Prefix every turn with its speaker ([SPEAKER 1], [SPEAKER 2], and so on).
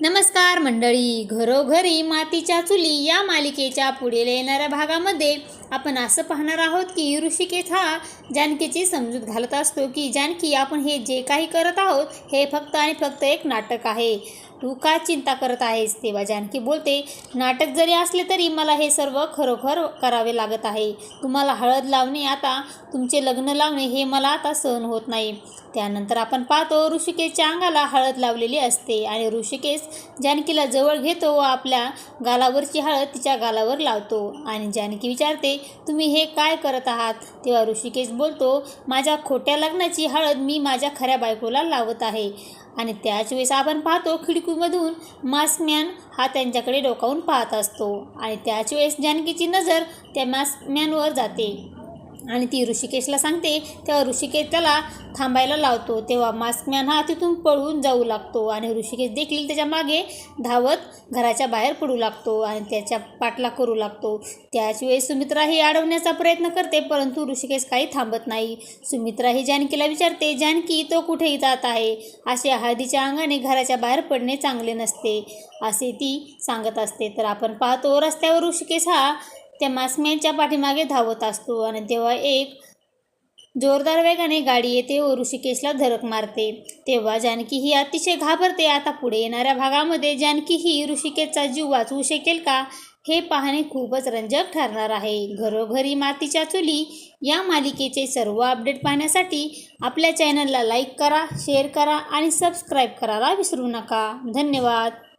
[SPEAKER 1] नमस्कार मंडळी घरोघरी मातीच्या चुली या मालिकेच्या पुढील येणाऱ्या भागामध्ये आपण असं पाहणार आहोत की ऋषिकेश हा जानकीची समजूत घालत असतो की जानकी आपण हे जे काही करत आहोत हे फक्त आणि फक्त एक नाटक आहे. तू का चिंता करत आहेस? तेव्हा जानकी बोलते नाटक जरी असले तरी मला हे सर्व खरोखर करावे लागत आहे. तुम्हाला हळद लावणे आता तुमचे लग्न लावणे हे मला आता सहन होत नाही. त्यानंतर आपण पाहतो ऋषिकेशच्या अंगाला हळद लावलेली असते आणि ऋषिकेश जानकीला जवळ घेतो व आपल्या गालावरची हळद तिच्या गालावर लावतो. आणि जानकी विचारते तुम्ही हे काय करत आहात? तेव्हा ऋषिकेश बोलतो माझ्या खोट्या लग्नाची हळद मी माझ्या खऱ्या बायकोला लावत आहे. आणि त्याच वेळेस आपण पाहतो खिडकीमधून मास्कमॅन हा त्यांच्याकडे डोकावून पाहत असतो. आणि त्याच वेळेस जानकीची नजर त्या मास्कमॅनवर जाते. आणि ती ऋषिकेशला सांगते तेव्हा ऋषिकेश त्याला थांबायला लावतो. तेव्हा मास्कमॅन हा तिथून पळून जाऊ लागतो आणि ऋषिकेश देखील त्याच्यामागे धावत घराच्या बाहेर पडू लागतो आणि त्याच्या पाठला करू लागतो. त्याच वेळेस सुमित्रा ही अडवण्याचा प्रयत्न करते परंतु ऋषिकेश काही थांबत नाही. सुमित्रा ही जानकीला विचारते जानकी तो कुठेही जात आहे? असे हळदीच्या अंगाने घराच्या बाहेर पडणे चांगले नसते. असे ती सांगत असते. तर आपण पाहतो रस्त्यावर ऋषिकेश हा त्या मास्कमॅनच्या पाठीमागे धावत असतो आणि तेव्हा एक जोरदार वेगाने गाडी येते व ऋषिकेशला धडक मारते. तेव्हा जानकी ही अतिशय घाबरते. आता पुढे येणाऱ्या भागामध्ये जानकी ही ऋषिकेशचा जीव वाचवू शकेल का? हे पाहणे खूपच रंजक ठरणार आहे. घरोघरी मातीच्या चुली या मालिकेचे सर्व अपडेट पाहण्यासाठी आपल्या चॅनलला लाईक करा शेअर करा आणि सबस्क्राईब करायला विसरू नका. धन्यवाद.